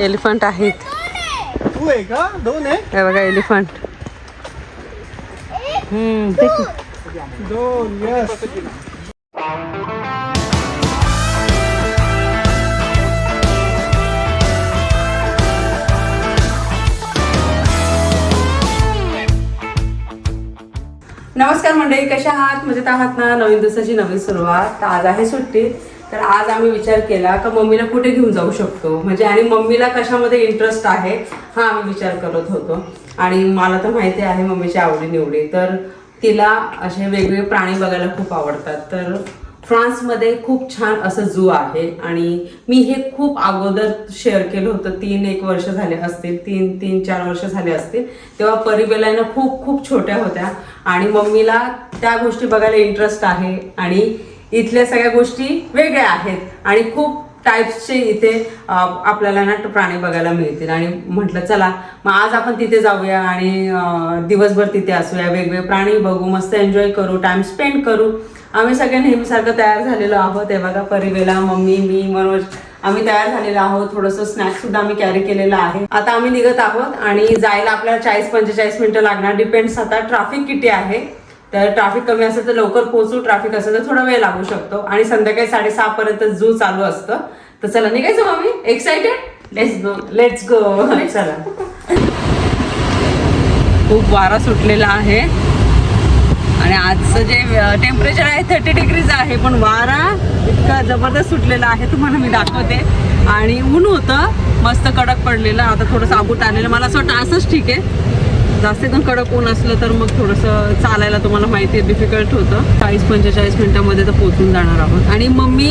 Elephant आहेत. तू आहे का? दोन आहे? हे बघा एलिफंट. हम्म नमस्कार मंडळी कशा आहात? मजेत आहात ना? नवीन दिवसाची नवीन सुरुवात. आज आहे सुट्टी. तर आज आम्ही विचार केला का मम्मीला कुठे घेऊन जाऊ शकतो? म्हणजे आणि मम्मीला कशामध्ये इंटरेस्ट आहे हा आम्ही विचार करत होतो. आणि मला तर माहिती आहे मम्मीची आवडीनिवडी तर तिला असे वेगवेगळे प्राणी बघायला खूप आवडतात. तर फ्रान्समध्ये खूप छान असं झू आहे आणि मी हे खूप अगोदर शेअर केलं होतं. तीन एक वर्ष झाले असतील तीन तीन चार वर्ष झाले असतील. तेव्हा परिबेलाईनं खूप खूप छोट्या होत्या. आणि मम्मीला त्या गोष्टी बघायला इंटरेस्ट आहे आणि इथल्या सगळ्या गोष्टी वेगळ्या आहेत. आणि खूप टाईप्सचे इथे आपल्याला ना प्राणी बघायला मिळतील. आणि म्हटलं चला मग आज आपण तिथे जाऊया आणि दिवसभर तिथे असूया. वेगवेगळे प्राणी बघू मस्त एन्जॉय करू टाइम स्पेंड करू. आम्ही सगळे नेहमीसारखं तयार झालेलो आहोत. हे बघा परिवेला मम्मी मी मनोज आम्ही तयार झालेलो आहोत. थोडंसं स्नॅक्स सुद्धा आम्ही कॅरी केलेलं आहे. आता आम्ही निघत आहोत आणि जायला आपल्याला चाळीस पंचेचाळीस मिनिटं लागणार. डिपेंड्स आता ट्रॅफिक किती आहे? तर ट्रॅफिक कमी असेल तर लवकर पोहोचू ट्रॅफिक असेल तर थोडा वेळ लागू शकतो. आणि संध्याकाळी साडेसहा पर्यंत झू चालू असतं. तर चला निघायचं mummy excited let's go let's go चला. खूप वारा सुटलेला आहे. आणि आजचं जे टेम्परेचर आहे थर्टी डिग्रीज आहे पण वारा इतका जबरदस्त सुटलेला आहे तुम्हाला मी दाखवते. आणि ऊन होतं. मस्त कडक पडलेलं. आता थोडं साबूत आलेलं मला असं वाटतं असंच ठीक आहे. जास्त एकदम कडक ऊन असलं तर मग थोडंसं चालायला तुम्हाला माहिती आहे डिफिकल्ट होतं. चाळीस पंचेचाळीस मिनिटामध्ये तर पोहोचून जाणार आहोत. आणि मम्मी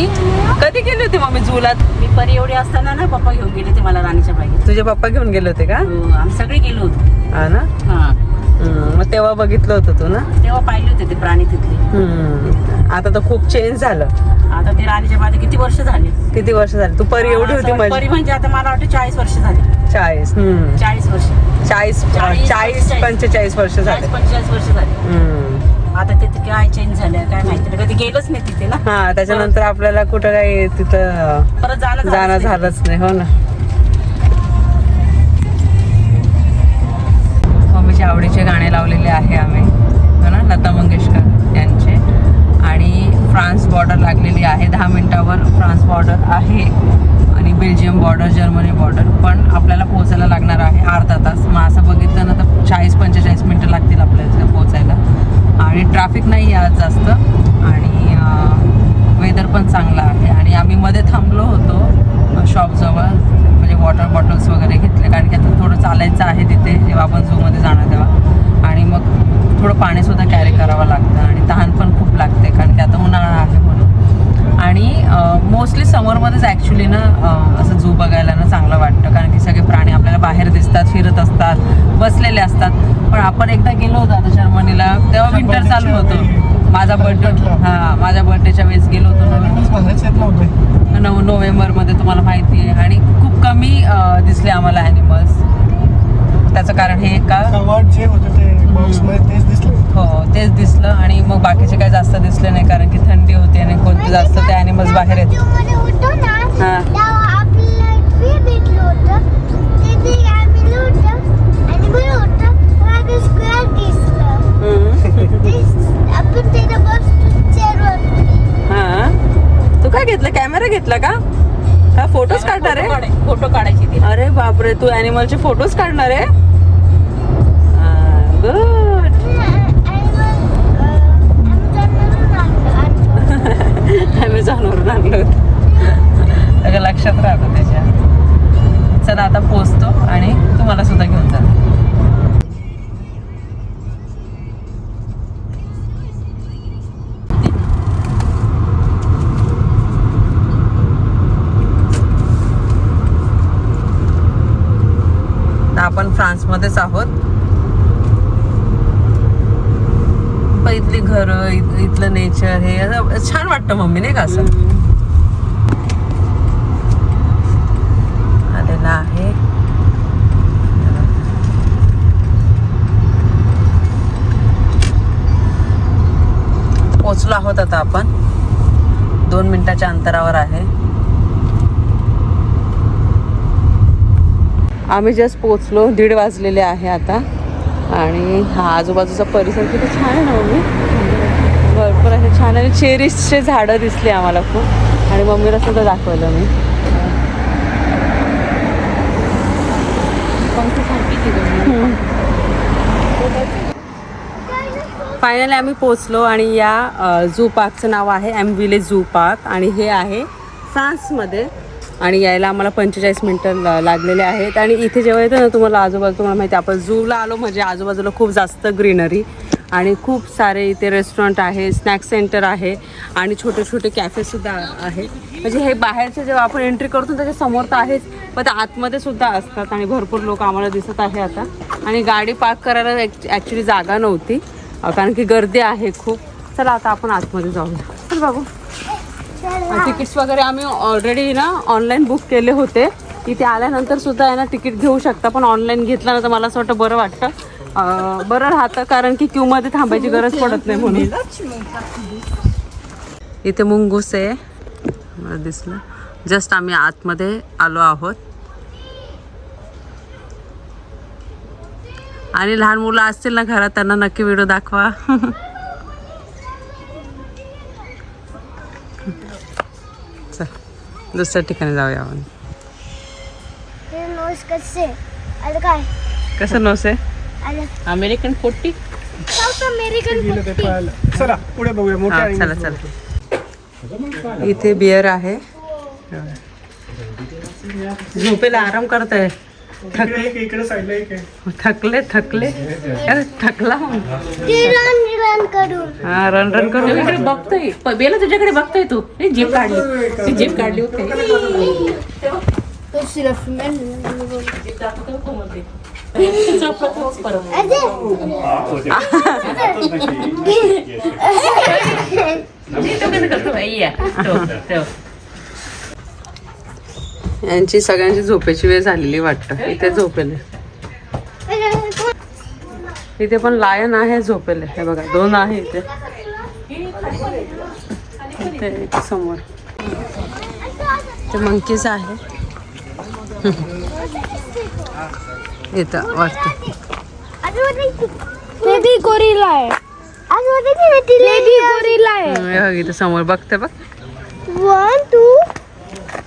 कधी गेली होती मम्मी जुलात मी परी एवढी असताना ना पप्पा घेऊन गेले ते मला राणीच्या बागेत. तुझे पप्पा घेऊन गेले होते का? हो, आम्ही सगळे गेलो होतो. हा ना? हा. मग तेव्हा बघितलं होतं तू ना? तेव्हा पाहिले होते ते प्राणी तिथले. आता तर खूप चेंज झालं. आता ते राणीच्या बागेत किती वर्ष झाली? किती वर्ष झाली? तू परी एवढी होती परी म्हणजे आता मला वाटतं चाळीस वर्ष झाली. चाळीस. चाळीस वर्ष. चाळीस चाळीस, चाळीस पंचेचाळीस. वर्ष झाले. चाळीस पंचेचाळीस वर्ष झाली. आता तिथे काय चेंज झालं काय माहिती. कधी गेलोच नाही तिथे ना. हा त्याच्यानंतर आपल्याला कुठं काही तिथं परत जाणं. झालंच नाही हो ना. त्यांचे आवडीचे गाणे लावलेले आहे आम्ही. हो ना? लता मंगेशकर यांचे. आणि फ्रान्स बॉर्डर लागलेली आहे. दहा मिनटावर फ्रान्स बॉर्डर आहे. आणि बेल्जियम बॉर्डर जर्मनी बॉर्डर पण आपल्याला पोहोचायला लागणार आहे. अर्धा तास. मग असं बघितलं ना तर चाळीस पंचेचाळीस मिनटं लागतील आपल्याला तिथे पोहोचायला. आणि ट्रॅफिक नाही आहे आज जास्त. आणि वेदर पण चांगलं आहे. आणि आम्ही मध्ये थांबलो होतो. शॉपजवळ म्हणजे वॉटर बॉटल्स वगैरे घेतले. कारण की आता थोडं चालायचं आहे तिथे जेव्हा आपण झूमध्ये जाणार तेव्हा. आणि मग थोडं पाणीसुद्धा कॅरी करावं लागतं आणि तहान पण खूप लागते कारण की आता उन्हाळा आहे म्हणून. आणि मोस्टली समरमध्येच ॲक्च्युली ना असं झू बघायला ना चांगलं वाटतं. कारण की सगळे प्राणी आपल्याला बाहेर दिसतात फिरत असतात बसलेले असतात. पण आपण एकदा गेलो होतो आता जर्मनीला तेव्हा विंटर चालू होतं. माझा बर्थडे हां माझ्या बर्थडेच्या वेळेस गेलो होतो नोव्हेंबर म्हणायचं येत नव्हतं. नव नोव्हेंबरमध्ये तुम्हाला माहिती आहे. आणि खूप कमी दिसले आम्हाला ॲनिमल्स त्याचं कारण हे का? कवाट जे होतं ते बॉक्समध्ये तेच दिसलं. हो तेच दिसलं. आणि मग बाकीचे काही जास्त दिसले नाही कारण की थंडी होती आणि कोणते जास्त ते ॲनिमल्स बाहेर येत. मध्ये हा. हां तू काय घेतलं? कॅमेरा घेतला का? का फोटोज काढणार आहे? फोटो काढायचे अरे बापरे तू ॲनिमलचे फोटोज काढणार आहे? गुड आणलं होतं. लक्षात राहतं त्याच्या. चला आता पोचतो आणि तुम्हाला सुद्धा घेऊन जातो. आपण फ्रान्समध्येच आहोत. इथली घरं इथलं नेचर हे छान वाटतं मम्मी नाही का असं? आलेलं आहे. पोचलो आहोत आता आपण. दोन मिनिटाच्या अंतरावर आहे. आम्ही जस्ट पोचलो दीड वाजलेले आहे आता. आणि हा आजूबाजूचा परिसर किती छान आहे ना मम्मी? भरपूर असे छान आणि चेरीसचे झाडं दिसली आम्हाला खूप. आणि मम्मीला सुद्धा दाखवलं मी. फायनली आम्ही पोचलो आणि या झू पार्कचं नाव आहे एम विले झू पार्क आणि हे आहे फ्रान्समध्ये आणि यायला आम्हाला पंचेचाळीस मिनटं लागलेले आहेत. आणि इथे जेव्हा येतं ना तुम्हाला आजूबाजू तुम्हाला माहिती आहे, आपण झूला आलो म्हणजे आजूबाजूला खूप जास्त ग्रीनरी आणि खूप सारे इथे रेस्टॉरंट आहे स्नॅक्स सेंटर आहे आणि छोटे छोटे कॅफेसुद्धा आहे. म्हणजे हे बाहेरचे जेव्हा आपण एंट्री करतो त्याच्यासमोर तर आहेच पण ते आतमध्ये सुद्धा असतात आणि भरपूर लोक आम्हाला दिसत आहे आता. आणि गाडी पार्क करायला ॲक्च्युली जागा नव्हती कारण की गर्दी आहे खूप. चला आता आपण आतमध्ये जाऊया. चल बाबू. तिकीट्स वगैरे आम्ही ऑलरेडी ना ऑनलाईन बुक केले होते. इथे आल्यानंतर सुद्धा आहे ना तिकीट घेऊ शकता पण ऑनलाईन घेतलं ना तर मला असं वाटतं बरं वाटतं. बरं राहतं कारण की क्यूमध्ये थांबायची गरज पडत नाही म्हणून. इथे मुंगूस आहे. मला दिसलं. जस्ट आम्ही आतमध्ये आलो आहोत. आणि लहान मुलं असतील ना घरात त्यांना नक्की व्हिडिओ दाखवा. दुसऱ्या ठिकाणी जाऊया आपण. हे नोस कसे आलं काय? कसं नसे आलं अमेरिकन फोर्टी? साऊथ अमेरिकन चला पुढे बघूया. मोठ्या हा आणि चला चला. इथे बियर आहे. झोपेला आराम करत आहे इकडे एक इकडे साईडला एक आहे. थकले थकले. अरे थकला मग ते रन रन करून. हा रन रन करू इकडे बघतोय. प- बेला तुझ्याकडे बघतोय तू. ए, जीप काढली. ती जीप काढली होती. तो सिर्फ़ मैं यांची सगळ्यांची झोपेची वेळ झालेली वाटतं. इथे झोपेले. इथे पण लायन आहे झोपेले. हे बघा दोन आहे इथे. इथे एक समोर. ते मंकीज आहे. इथं वाटतं. समोर बघते बघ. वन टू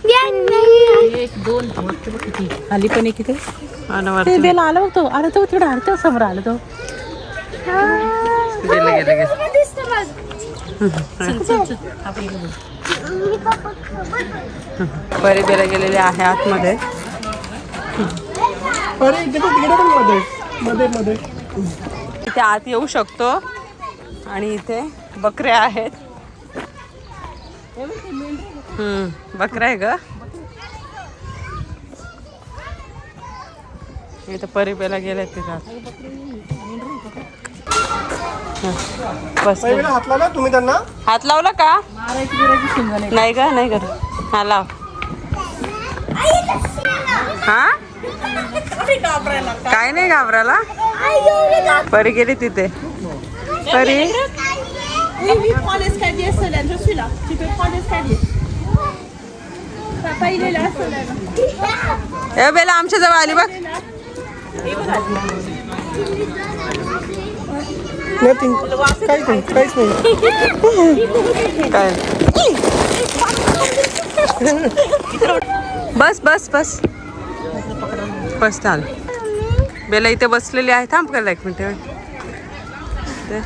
एक दोन खाली पण एक इथे. ते बेला आलं बघ तो आला तो तिकडे आला तो समोर आला तो बरे बेरे गेलेले आहे आतमध्ये. अरे मध्ये. मध्ये मध्ये. इथे आत येऊ शकतो. आणि इथे बकऱ्या आहेत. हम्म बकऱ्या आहे ग इथे परिपेला गेले तिथं हं, बस पहिला हात लावला तुम्ही त्यांना हात लावला का नाही का नाही कर हा लाव हा काय नाही घाबराला परी गेली तिथे परी ए बेला आमच्या जवळ आली बघ. नथिंग. काहीच नाही काहीच नाही. काय? बस बस बस. बस चाल. बेला इथे बसलेली आहे. थांब करायला एक मिनिट ते.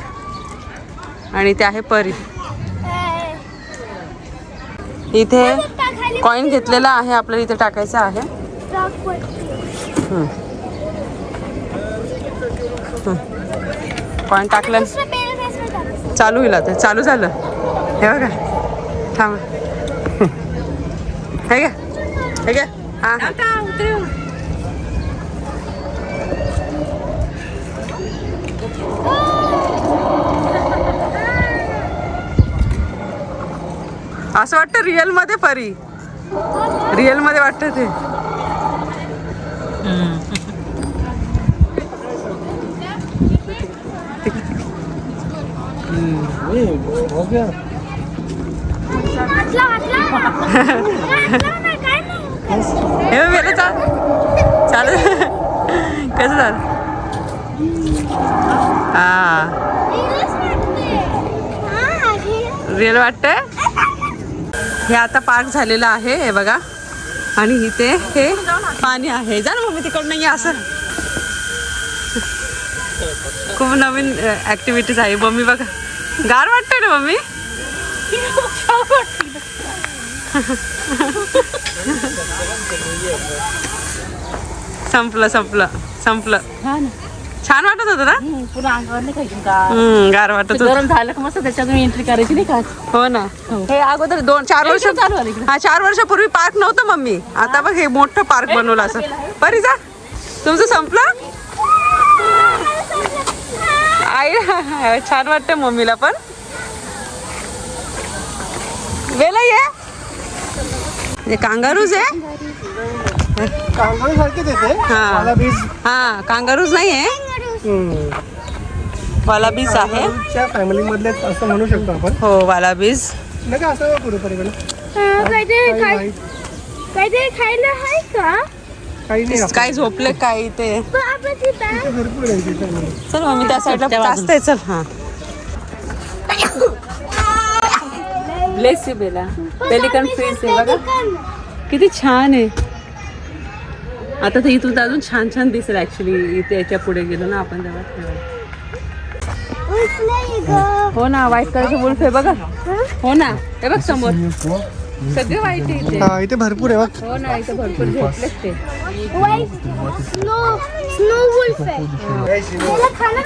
आणि ते आहे परी. इथे. कॉईन घेतलेला आहे आपल्याला इथे टाकायचा आहे. कॉईन टाकलं. चालू होईल आता चालू झालं. हे बघा. थांब. हे घ्या. हे घ्या. हा. असं वाटतं रिअलमध्ये परी. रिअलमध्ये वाटतं ते. हो चाल चालू. कसं झालं हा. रिअल वाटतंय? हे आता पार्क झालेलं आहे हे बघा. आणि इथे हे पाणी आहे. जा ना मम्मी तिकडनं ये असं. खूप नवीन ऍक्टिव्हिटीज आहे. मम्मी बघा. गार वाटतंय ना मम्मी? संपलं संपलं संपलं. छान वाटत होतं ना? पुन्हा अंगावर नाही का गार. वाटत गरम झालं का मस्त त्याच्यातून एंट्री करायची नाही का? हो ना. हे अगोदर दोन चार वर्ष. हा चार वर्षापूर्वी पार्क नव्हतं मम्मी. आता बघ हे मोठं पार्क बनवलं असं. बरी जा. तुमचं संपलं? आई छान वाटतं मम्मीला पण. वेला ये हे कांगारूज आहे. कांगारू सारखेच येते हा. बीज हा कांगारूज नाही आहे. वालाबीज आहे. च्या फॅमिली मधले असं म्हणू शकतो आपण. हो वालाबीज. नका असं करू परिवार काहीतरी खाय- काहीतरी खायला आहे का? काही नाही आपण. काय झोपले काय ते? भरपूर आहे तिथे. चल मम्मी त्या साईडला त्या जास्त आहे चल हा. Bless you Bela pelican fish आहे बघा. किती छान आहे. आता तर इथून अजून छान छान दिसेल ऍक्च्युली इथे याच्यापुढे गेलो ना आपण तेव्हा. हो ना व्हाईट कलरचं वुल्फ आहे बघा. हो ना हे बघ समोर. सगळे व्हाईट आहे इथे. हा इथे भरपूर आहे बघ. हो ना इथे भरपूर ते. वाईट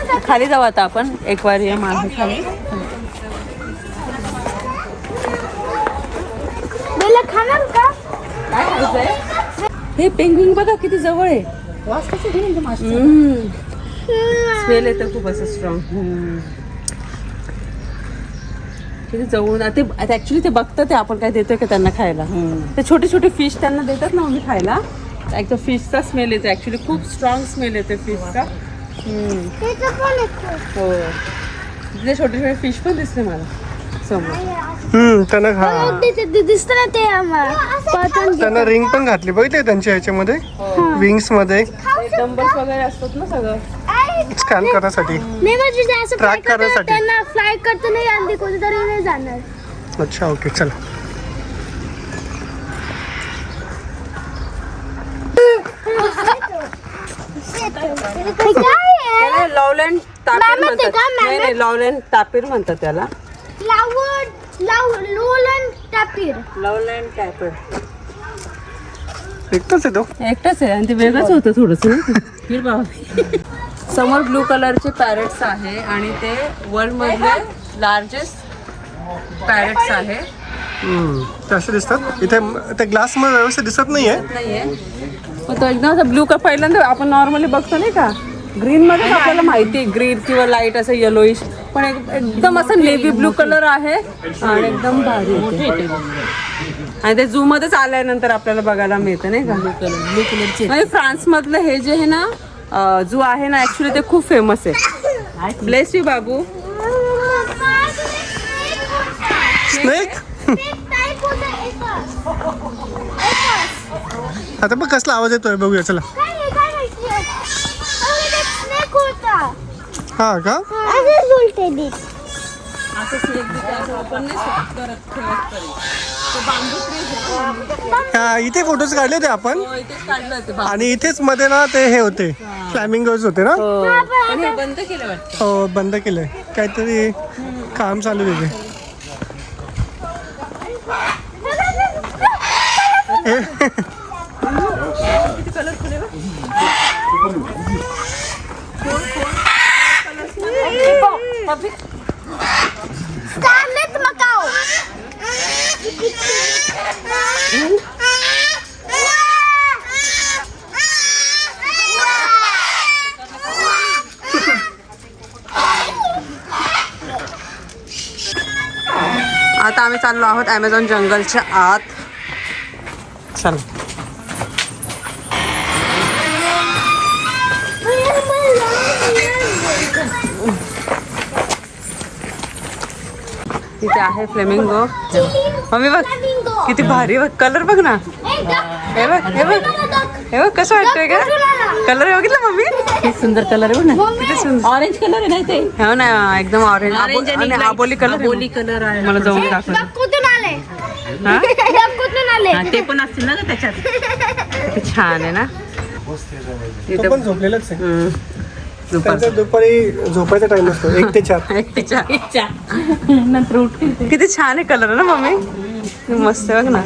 का खाली जाऊ आता आपण. एक वार या मागे खाली. बेला खाणार का? हे पेंग्विन बघा किती जवळ आहे. वास कसं. स्मेल येतं खूप असं स्ट्रॉंग जवळून ते ऍक्च्युली ते बघतात ते आपण काय देतोय का त्यांना खायला. ते छोटे छोटे फिश त्यांना देतात ना आम्ही खायला. एकदम फिशचा स्मेल येतो ऍक्च्युली खूप स्ट्रॉंग स्मेल येतो. फिशचा हो. तिथे छोटे छोटे फिश पण दिसले मला. समोर. त्यांना हा दिसत ना ते त्यांना रिंग पण घातली. बघितले त्यांच्या ह्याच्यामध्ये? विंग्समध्ये. डंबल्स वगैरे असतात ना सगळं. स्कॅन करण्यासाठी. नाही म्हणजे ते असं Track fly करताना करण्यासाठी. त्यांना फ्लाय करता नाही आणते कोणीतरी नाही जाणार. अच्छा ओके चला. हे काय आहे? त्याला तापीर म्हणतात. का? नाही नाही लॉलँड तापीर म्हणतात त्याला. फ्लावर लाव लोलन टापीर लॉलँड टॅपर एकटाच आहे तो. एकटाच आहे आणि ते वेगळंच होतं थोडस. बाबा. समोर ब्लू कलरचे पॅरेट्स आहे आणि ते वर्ल्ड मधले लार्जेस्ट पॅरेट्स आहे. ते असे दिसतात. इथे ते ग्लासमध्ये व्यवस्थित दिसत नाहीये. नाहीये. तो एकदम असं ब्लू कलर पहिल्यांदा आपण नॉर्मली बघतो नाही का? ग्रीन मध्ये आपल्याला माहिती आहे ग्रीन किंवा लाइट असं येलोइश पण एक- एकदम असं नेव्ही ब्लू कलर आहे आणि एकदम भारी. आणि ते झू मध्येच आल्यानंतर आपल्याला बघायला मिळतं नाही का? ब्लू कलरचे आणि फ्रान्स मधलं हे जे आहे ना जो आहे ना ऍक्च्युली ते खूप फेमस आहे. Bless you Babu. स्नेक आता बघ कसला आवाज येतोय बघूया चला. हा का? असं आपण नाही करत, हा इथे फोटोज काढले होते आपण. हो, होतं. आणि इथेच मध्ये ना ते हे होते फ्लॅमिंगोज होते ना? हो. बंद केलं वाटतं. हो बंद केलंय. काहीतरी काम चालू आहे तिथे आता आम्ही चाललो आहोत ॲमेझॉन जंगलच्या आत. चल. तिथे आहे फ्लेमिंगो मम्मी बघ. किती भारी बघ. कलर बघ ना. हे बघ हे बघ. हे बघ कसं वाटतंय का कलर बघितलं मम्मी? किती सुंदर कलर आहे बघ ना. ऑरेंज कलर आहे ना ते हो ना एकदम ऑरेंज ऑरेंज आणि आबोली कलर आबोली कलर आहे. मला जाऊन दाखव कुठून आले? कुठून आले? ते पण असतील ना त्याच्यात. किती छान आहे ना. तो पण झोपलेलाच आहे. दुपार त्यांचा दुपारी झोपायचा टाइम असतो एक ते चार. एकटीच्या. इच्छा नंतर उठतील ते. किती छान आहे कलर ना मम्मी? मस्त आहे बघ ना.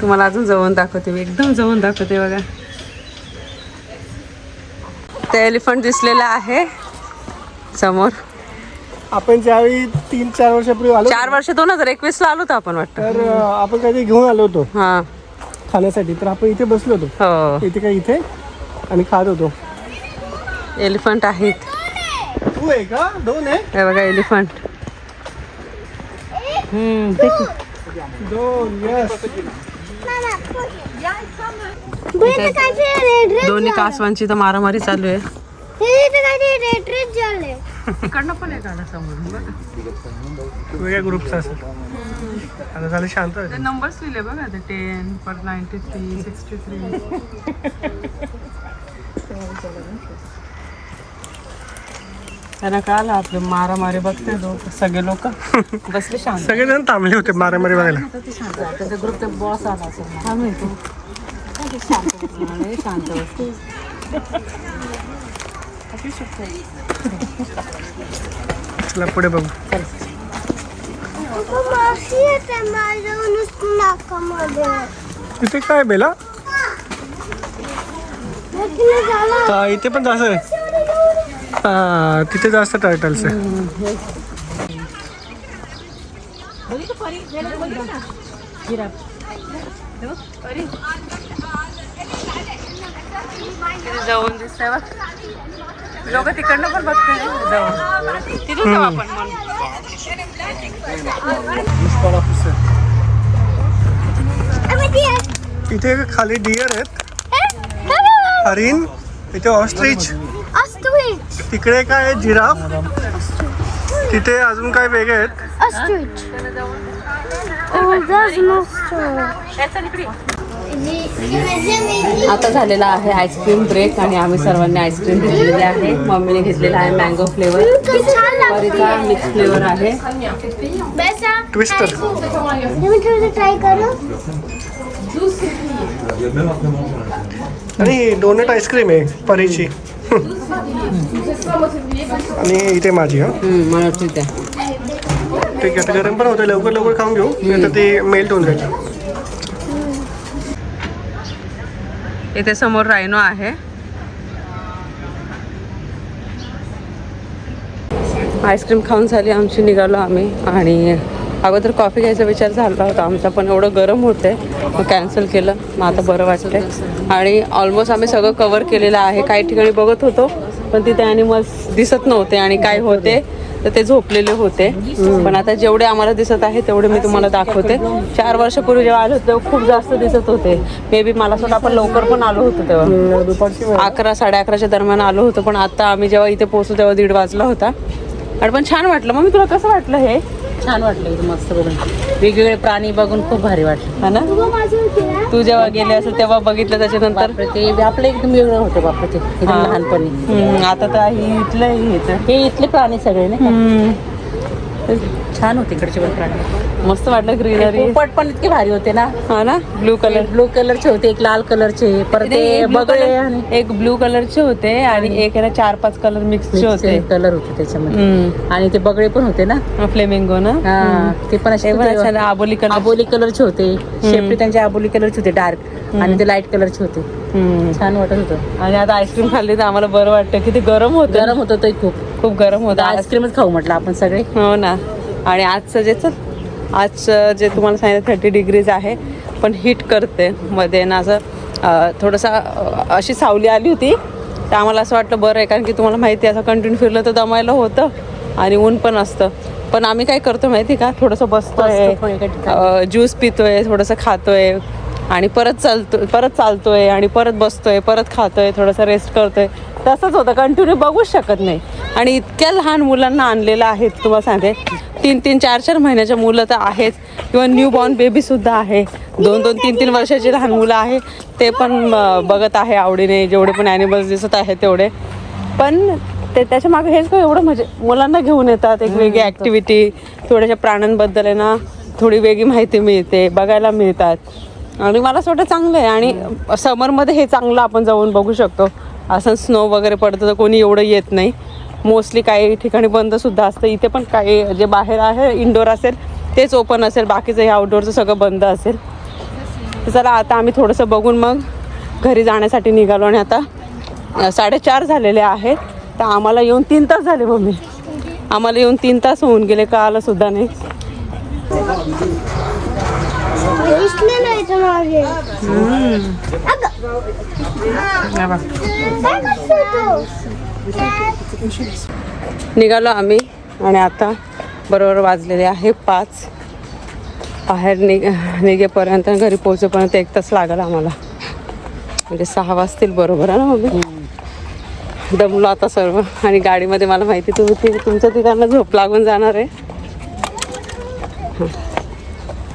तुम्हाला अजून जवळ दाखवते मी. एकदम जवळ दाखवते बघा. ते एलिफंट दिसलेलं आहे समोर. आपण ज्यावेळी तीन चार वर्षापूर्वी आलो चार वर्ष दोन हजार एकवीस ला आलो होतो आपण वाटतं. तर अं, आपण काहीतरी घेऊन आलो होतो. हा. खाण्यासाठी. तर आपण इथे बसलो होतो. हो. इथे काय इथे? आणि खात होतो एलिफंट आहेत. तू आहे का? दोन आहे? हे बघा एलिफंट. हम्म ते दोन यस इथे काहीतरी रेड रेड दोन्ही कासवांची तर मारामारी चालू आहे. तिकडनं पण आहे गाणं समोर. वेगळ्या ग्रुपचा असं. आता झालं शांत आहे. ते नंबर्स लिहिले बघा ते टेन पर नाईन्टी थ्री सिक्स्टी थ्री त्यांना कळालं आपले मारामारी बघते लोक सगळे लोक. बसले शांत. सगळेजण थांबले होते मारामारी बघायला. ग्रुप बॉस आला असेल. हा शांत बसते चला पुढे बघू. माशी येते माझ्या नुसतं नाकामध्ये इथे काय बेला? हा इथे पण जास्त. हा तिथे जास्त टायटल्स आहे. जाऊन दिसतंय बघ. लोक तिकडनं पण बघते जाऊन. जाऊ आपण इथे खाली डिअर आहेत. हरिण इथे ऑस्ट्रिच तिकडे काय आहे? जिराफ. तिथे अजून काय वेगळे आहेत? Oh, आता झालेला आहे आईस्क्रीम ब्रेक आणि आम्ही सर्वांनी आईस्क्रीम घेतलेली आहे. मम्मीने घेतलेला आहे मँगो फ्लेवर परीचा मिक्स फ्लेवर आहे. ट्विस्टर ट्राय करू आणि डोनट आईस्क्रीम आहे परीची. आणि इथे माझी हा. मला ठीक आहे ठीक आहे आता गरम पण होतं लवकर लवकर खाऊन घेऊ. नाही तर ते मेल्ट होऊन जायचं. इथे समोर रायनो आहे. आईस्क्रीम खाऊन झाली आमची निघालो आम्ही. आणि अगोदर कॉफी घ्यायचा विचार झाला होता आमचा पण एवढं गरम होते मग कॅन्सल केलं. मग आता बरं वाटतंय. आणि ऑलमोस्ट आम्ही सगळं कवर केलेलं आहे. काही ठिकाणी बघत होतो पण तिथे ॲनिमल्स दिसत नव्हते आणि काय होते तर ते झोपलेले होते. पण आता जेवढे आम्हाला दिसत आहे तेवढे मी तुम्हाला दाखवते. चार वर्षापूर्वी जेव्हा आलो तेव्हा खूप जास्त दिसत होते. मे बी मला सुद्धा आपण लवकर पण आलो होतो तेव्हा. अकरा साडे अकराच्या दरम्यान आलो होतो पण आता आम्ही जेव्हा इथे पोहोचू तेव्हा दीड वाजला होता. आणि पण छान वाटलं. मग मी तुला कसं वाटलं हे? छान वाटलं एकदम मस्त बघून. वेगवेगळे प्राणी बघून खूप भारी वाटलं. हा ना? तू जेव्हा गेले असेल तेव्हा बघितलं त्याच्यानंतर? बापरे ते आपलं एकदम वेगळं होतं बापरे ते. एकदम हा. लहानपणी. हम्म, आता तर ही इथलं हे इथं. हे इथले प्राणी सगळे ना हम्म, छान होते इकडचे पण प्राणी मस्त वाटलं ग्रीनरी पोपट पण इतके भारी होते ना. हा ना? ब्लू कलर ब्लू कलरचे होते एक लाल कलरचे परत बगळे एक ब्लू कलरचे होते आणि एक आहे ना चार पाच कलर मिक्सचे होते. कलर होते त्याच्यामध्ये. आणि ते बगळे पण होते ना? फ्लेमिंगो ना? ते पण असे आबोली कलर आबोली कलरचे होते. शेपटी त्यांचे आबोली कलरचे होते डार्क आणि ते लाइट कलरचे होते. छान वाटत होतं. आणि आता आईस्क्रीम खाल्ली तर आम्हाला बरं वाटतं. किती गरम होतं. गरम होतं ते खूप. खूप गरम होतं. आईस्क्रीमच खाऊ म्हटलं आपण सगळे. हो ना. आणि आजचं जे चल आजचं जे तुम्हाला सांगितलं थर्टी डिग्रीज आहे पण हीट करते. मध्ये ना असं थोडंसं अशी सावली आली होती. तर आम्हाला असं वाटलं बरं आहे कारण की तुम्हाला माहिती आहे असं कंटिन्यू फिरलं तर दमायला होतं आणि ऊन पण असतं. पण आम्ही काय करतो माहिती का? थोडंसं बसतोय. ज्यूस पितोय थोडंसं खातोय. आणि परत चालतो परत चालतोय आणि परत बसतोय परत खातोय थोडंसं रेस्ट करतोय. तसंच होतं कंटिन्यू बघूच शकत नाही. आणि इतक्या लहान मुलांना आणलेलं आहे तुम्हाला सांगते. तीन तीन चार चार महिन्याच्या मुलं तर आहेत. किंवा न्यू बॉर्न बेबी सुद्धा आहे. दोन दोन तीन तीन वर्षाची लहान मुलं आहे. ते पण बघत आहे आवडीने. जेवढे पण ॲनिमल्स दिसत आहे तेवढे. पण ते त्याच्यामागे हेच काय एवढं म्हणजे मुलांना घेऊन येतात. एक वेगळी ॲक्टिव्हिटी थोड्याशा प्राण्यांबद्दल आहे ना थोडी वेगळी माहिती मिळते बघायला मिळतात. आणि मला असं वाटतं चांगलं आहे. आणि समरमध्ये हे चांगलं आपण जाऊन बघू शकतो. असं स्नो वगैरे पडतं तर कोणी एवढं येत नाही. मोस्टली काही ठिकाणी बंदसुद्धा असतं. इथे पण काही जे बाहेर आहे इंडोर असेल तेच ओपन असेल. बाकीचं हे आउटडोअरचं सगळं बंद असेल. तर चला आता आम्ही थोडंसं बघून मग घरी जाण्यासाठी निघालो आणि आता साडेचार झालेले आहेत. तर आम्हाला येऊन तीन तास झाले मम्मी. आम्हाला येऊन तीन तास होऊन गेले. का नाही दिसले नाही तर मागे अगं. काय करतोय तू? निघालो आम्ही आणि आता बरोबर वाजलेले आहे पाच. बाहेर निघ निघेपर्यंत घरी पोहोचेपर्यंत एक तास लागला आम्हाला. म्हणजे सहा वाजतील बरोबर आहे ना मम्मी? दमलो आता सर्व. आणि गाडीमध्ये मला माहिती तुम्ही ती तुमच्या ठिकाणला झोप लागून जाणार आहे.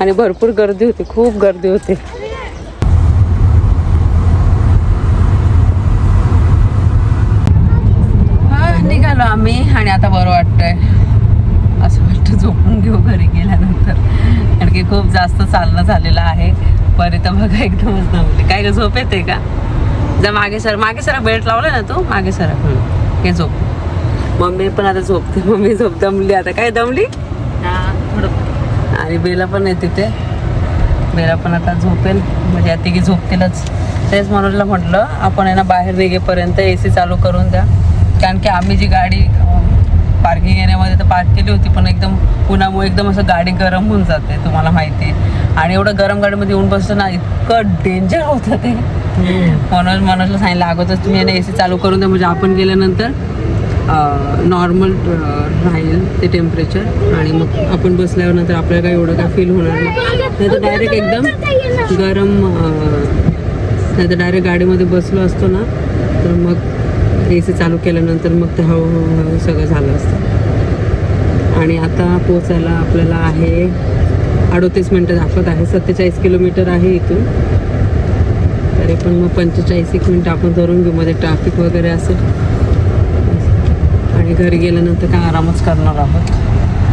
आणि भरपूर गर्दी होती खूप गर्दी होती. हा निघालो आम्ही आणि आता बरं वाटतंय. असं वाटतं झोपून घेऊ घरी गेल्यानंतर. कारण की खूप जास्त चालणं झालेलं आहे. परी तर बघा एकदमच दमली. काय ग झोप येते का? जा मागे सर मागे सर बेल्ट लावला ना तू? मागे सर. हे झोप. मम्मी पण आता झोपते. मम्मी झोप दमली आता. काय दमली? आणि बेला पण आहे तिथे. बेला पण आता झोपेल. म्हणजे आता की झोपतीलच. तेच मनोजला म्हटलं आपण आहे ना बाहेर निघेपर्यंत ए सी चालू करून द्या. कारण की आम्ही जी गाडी पार्किंग एरियामध्ये तर पार्क केली होती पण एकदम उन्हामुळे एकदम असं गाडी गरम होऊन जाते तुम्हाला माहिती आहे. आणि एवढं गरम गाडीमध्ये येऊन बसतं ना इतकं डेंजर होतं ते. मनोज मनोजला सांगितलं अगोदर तुम्ही ए सी चालू करून द्या. म्हणजे आपण गेल्यानंतर नॉर्मल राहील ते टेम्परेचर आणि मग आपण बसल्यावर नंतर आपल्याला काही एवढं काय फील होणार नाही. नाही तर डायरेक्ट एकदम गरम नाही तर डायरेक्ट गाडीमध्ये बसलो असतो ना तर मग ए सी चालू केल्यानंतर मग ते हळूहळू हळू सगळं झालं असतं. आणि आता पोचायला आपल्याला आहे अडोतीस मिनटं दाखवत आहे. सत्तेचाळीस किलोमीटर आहे इथून. तरी पण मग पंचेचाळीस एक मिनटं आपण धरून घेऊ. मध्ये ट्रॅफिक वगैरे असेल. घरी गेल्यानंतर काय आरामच करणार आहोत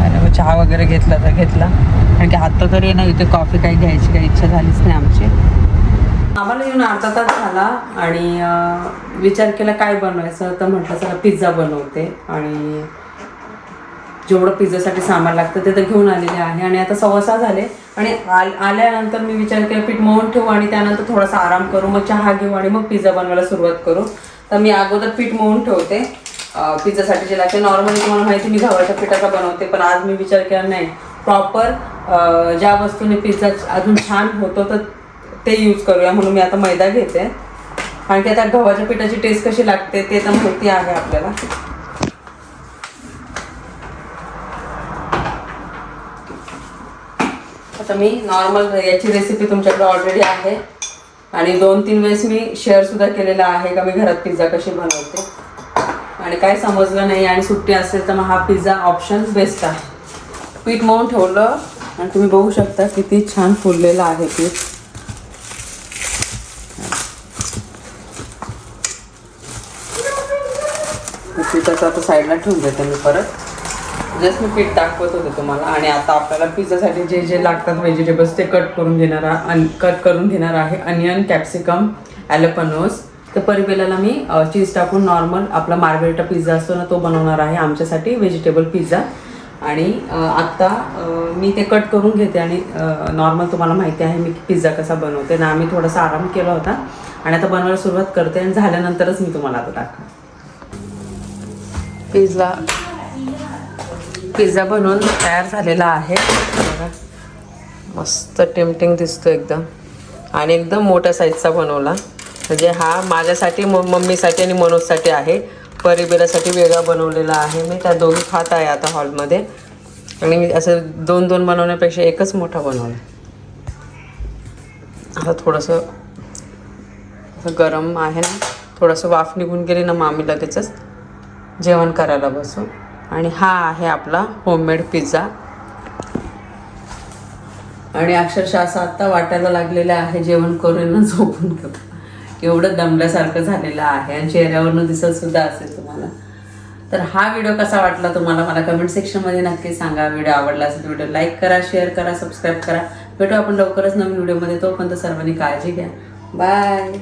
आणि मग चहा वगैरे घेतला तर घेतला. कारण की आत्ता तरी ना इथे कॉफी काही घ्यायची काही इच्छा झालीच नाही आमची. आम्हाला येऊन अर्धा तास झाला आणि विचार केला काय बनवायचं? तर म्हटलं चला पिझ्झा बनवते. आणि जेवढं पिझ्झासाठी सामान लागतं ते तर घेऊन आलेले आहे. आणि आता सव्वा सहा झाले. आणि आल आल्यानंतर मी विचार केला पीठ मळून ठेवू आणि त्यानंतर थोडासा आराम करू. मग चहा घेऊ आणि मग पिझ्झा बनवायला सुरुवात करू. तर मी अगोदर पीठ मळून ठेवते. पिझ्झासाठी जे लागते नॉर्मली तुम्हाला माहिती मी गव्हाच्या पिठाचा बनवते पण आज मी विचार केला नाही. प्रॉपर ज्या वस्तूने पिझ्झा अजून छान होतो तर ते यूज करूया म्हणून मी आता मैदा घेते. कारण की आता गव्हाच्या पिठाची टेस्ट कशी लागते ते तर माहिती आहे आपल्याला. आता मी नॉर्मल याची रेसिपी तुमच्याकडे ऑलरेडी आहे. आणि दोन तीन वेळेस मी शेअर सुद्धा केलेला आहे का मी घरात पिझ्झा कशी बनवते. आणि काय समजलं नाही आणि सुट्टी असेल तर मग हा पिझ्झा ऑप्शन बेस्ट आहे. पीठ मळून ठेवलं आणि तुम्ही बघू शकता किती छान फुललेलं आहे पीठ. पिठाचं आता साईडला ठेवून देते मी परत. जस्ट मी पीठ दाखवत होते तुम्हाला आणि आता आपल्याला पिझ्झासाठी जे जे लागतात व्हेजिटेबल्स ते कट करून घेणार कट करून घेणार आहे अनियन कॅप्सिकम ॲलपनोस तर परिबेलाला मी चीज टाकून नॉर्मल आपला मार्गरेटा पिझ्झा असतो ना तो बनवणार आहे आमच्यासाठी व्हेजिटेबल पिझ्झा आणि आत्ता मी ते कट करून घेते आणि नॉर्मल तुम्हाला माहिती आहे मी पिझ्झा कसा बनवते. ना आम्ही थोडासा आराम केला होता आणि आता बनवायला सुरुवात करते आणि झाल्यानंतरच मी तुम्हाला आता दाखव पिझ्झा पिझ्झा बनवून तयार झालेला आहे. मस्त टेम्पटिंग दिसतो एकदम. आणि एकदम मोठ्या साईजचा बनवला. म्हणजे हा माझ्यासाठी म मम्मीसाठी आणि मनोजसाठी आहे. परिबेरासाठी वेगळा बनवलेला आहे मी. त्या दोघी खात आहे आता हॉलमध्ये. आणि मी असं दोन दोन बनवण्यापेक्षा एकच मोठा बनवला. आता थोडंसं असं गरम आहे ना थोडंसं वाफ निघून गेली ना मग आम्ही लगेचच जेवण करायला बसू आणि हा आहे आपला होममेड पिझ्झा आणि अक्षरशः असं आत्ता वाटायला लागलेलं आहे जेवण करून झोपून घेऊ एवढं दमल्यासारखं झालेलं आहे आणि चेहऱ्यावरनं दिसत सुद्धा असेल तुम्हाला. तर हा व्हिडिओ कसा वाटला तुम्हाला मला कमेंट सेक्शनमध्ये नक्की सांगा. व्हिडिओ आवडला असेल व्हिडिओ लाईक करा शेअर करा सबस्क्राईब करा. भेटू आपण लवकरच नवीन व्हिडिओमध्ये. तोपर्यंत सर्वांनी काळजी घ्या. बाय